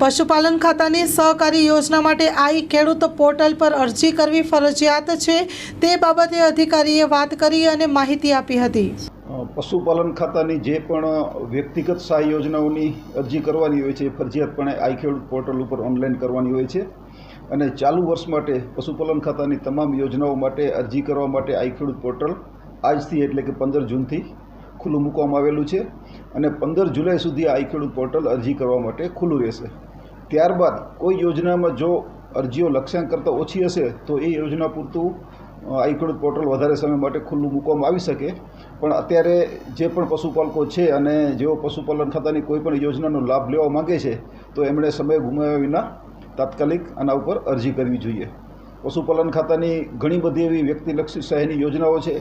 પશુપાલન ખાતાની સહકારી યોજના માટે આઈ ખેડૂત પોર્ટલ પર અરજી કરવી ફરજિયાત છે. તે બાબતે અધિકારીએ વાત કરી અને માહિતી આપી હતી. પશુપાલન ખાતાની જે પણ વ્યક્તિગત સહાય યોજનાઓની અરજી કરવાની હોય છે, એ ફરજિયાતપણે આઈ ખેડૂત પોર્ટલ ઉપર ઓનલાઈન કરવાની હોય છે. અને ચાલુ વર્ષ માટે પશુપાલન ખાતાની તમામ યોજનાઓ માટે અરજી કરવા માટે આઈ ખેડૂત પોર્ટલ આજથી એટલે કે પંદર જૂનથી ખુલ્લું મૂકવામાં આવેલું છે અને પંદર જુલાઈ સુધી આ ખેડૂત પોર્ટલ અરજી કરવા માટે ખુલ્લું રહેશે. ત્યારબાદ કોઈ યોજનામાં જો અરજીઓ લક્ષ્યાંક કરતાં ઓછી હશે, તો એ યોજના પૂરતું આ ખેડૂત પોર્ટલ વધારે સમય માટે ખુલ્લું મૂકવામાં આવી શકે. પણ અત્યારે જે પણ પશુપાલકો છે અને જેઓ પશુપાલન ખાતાની કોઈ પણ યોજનાનો લાભ લેવા માંગે છે, તો એમણે સમય ગુમાવ્યા વિના તાત્કાલિક આના ઉપર અરજી કરવી જોઈએ. પશુપાલન ખાતાની ઘણી બધી એવી વ્યક્તિલક્ષી સહાયની યોજનાઓ છે.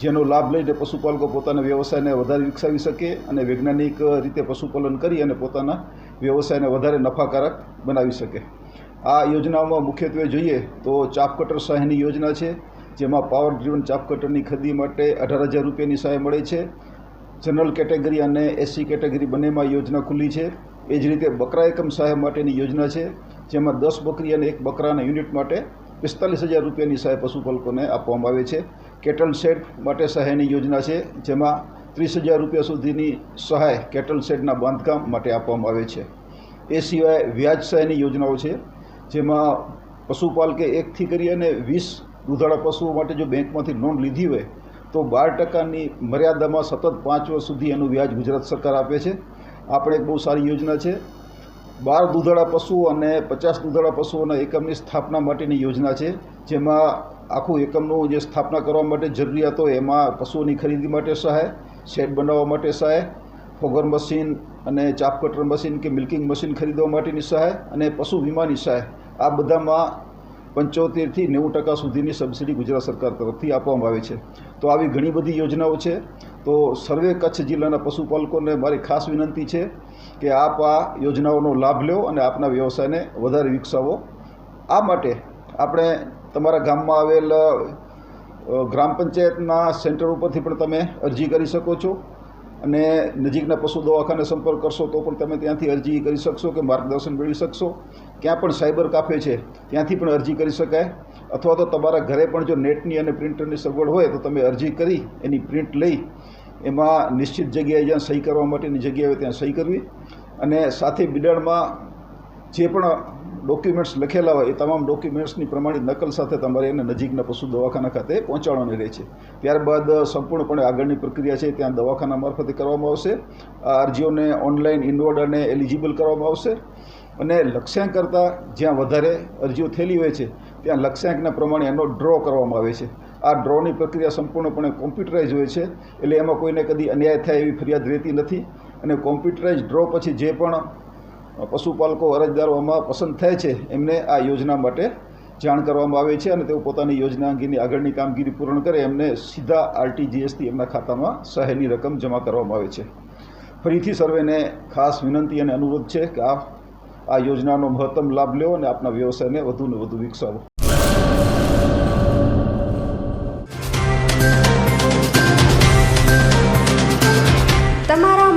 જેનો લાભ લઈને પશુપાલકો પોતાના વ્યવસાયને વધારે વિકસાવી શકે અને વૈજ્ઞાનિક રીતે પશુપાલન કરી અને પોતાના વ્યવસાયને વધારે નફાકારક બનાવી શકે. આ યોજનાઓમાં મુખ્યત્વે જોઈએ તો ચાપ કટર સહાયની યોજના છે, જેમાં પાવર ડ્રીવન ચાપ કટરની ખરીદી માટે અઢાર હજાર રૂપિયાની સહાય મળે છે. જનરલ કેટેગરી અને એસસી કેટેગરી બંનેમાં યોજના ખુલ્લી છે. એ જ રીતે બકરા એકમ સહાય માટેની યોજના છે, જેમાં દસ બકરી અને એક બકરાના યુનિટ માટે પિસ્તાલીસ હજાર રૂપિયાની સહાય પશુપાલકોને આપવામાં આવે છે. કેટલ શેડ માટે સહાયની યોજના છે, જેમાં ત્રીસ હજાર રૂપિયા સુધીની સહાય કેટલ શેડના બાંધકામ માટે આપવામાં આવે છે. એ સિવાય વ્યાજ સહાયની યોજનાઓ છે, જેમાં પશુપાલકે એકથી કરી અને વીસ દૂધાળા પશુઓ માટે જો બેંકમાંથી લોન લીધી હોય, તો બાર ટકાની મર્યાદામાં સતત પાંચ વર્ષ સુધી એનું વ્યાજ ગુજરાત સરકાર આપે છે. આ પણ એક બહુ સારી યોજના છે. બાર દૂધાળા પશુઓ અને પચાસ દૂધાળા પશુઓના એકમની સ્થાપના માટેની યોજના છે, જેમાં આખું એકમનું જે સ્થાપના કરવા માટે જરૂરિયાતો એમાં પશુઓની ખરીદી માટે સહાય, શેડ બનાવવા માટે સહાય, ફોગર મશીન અને ચાપ કટર મશીન કે મિલ્કિંગ મશીન ખરીદવા માટેની સહાય અને પશુ વીમાની સહાય. આ બધામાં પંચોતેરથી નેવું ટકા સુધીની સબસિડી ગુજરાત સરકાર તરફથી આપવામાં આવે છે. તો આવી ઘણી બધી યોજનાઓ છે. તો સર્વે કચ્છ જિલ્લાના પશુપાલકોને મારી ખાસ વિનંતી છે કે આપ આ યોજનાઓનો લાભ લો અને આપના વ્યવસાયને વધારે વિકસાવો. આ માટે આપણે તમારા ગામમાં આવેલ ગ્રામ પંચાયતના સેન્ટર ઉપરથી પણ તમે અરજી કરી શકો છો અને નજીકના પશુ દવાખાને સંપર્ક કરશો તો પણ તમે ત્યાંથી અરજી કરી શકશો કે માર્ગદર્શન મેળવી શકશો. ક્યાં પણ સાયબર કાફે છે ત્યાંથી પણ અરજી કરી શકાય. અથવા તો તમારા ઘરે પણ જો નેટની અને પ્રિન્ટરની સગવડ હોય તો તમે અરજી કરી, એની પ્રિન્ટ લઈ એમાં નિશ્ચિત જગ્યાએ જ્યાં સહી કરવા માટેની જગ્યાએ ત્યાં સહી કરવી અને સાથે બિડાણમાં જે પણ ડોક્યુમેન્ટ્સ લખેલા હોય એ તમામ ડોક્યુમેન્ટ્સની પ્રમાણિત નકલ સાથે તમારે એને નજીકના પશુ દવાખાના ખાતે પહોંચાડવાની રહે છે. ત્યારબાદ સંપૂર્ણપણે આગળની પ્રક્રિયા છે ત્યાં દવાખાના મારફતે કરવામાં આવશે. આ અરજીઓને ઓનલાઈન ઇનવોર્ડ અને એલિજિબલ કરવામાં આવશે. અને લક્ષ્યાંક કરતાં જ્યાં વધારે અરજીઓ થયેલી હોય છે, ત્યાં લક્ષ્યાંકના પ્રમાણે એનો ડ્રો કરવામાં આવે છે. આ ડ્રોની પ્રક્રિયા સંપૂર્ણપણે કોમ્પ્યુટરાઇઝ હોય છે. એટલે એમાં કોઈને કદી અન્યાય થાય એવી ફરિયાદ રહેતી નથી. અને કોમ્પ્યુટરાઇઝ ડ્રો પછી જે પણ પશુપાલકો અરજદારોમાં પસંદ થાય છે, એમને આ યોજના માટે જાણ કરવામાં આવે છે અને તેઓ પોતાની યોજના અંગેની આગળની કામગીરી પૂર્ણ કરે. એમને સીધા આરટીજીએસથી એમના ખાતામાં સહાયની રકમ જમા કરવામાં આવે છે. ફરીથી સર્વેને ખાસ વિનંતી અને અનુરોધ છે કે આ આ યોજનાનો મહત્તમ લાભ લો અને આપના વ્યવસાયને વધુને વધુ વિકસાવો.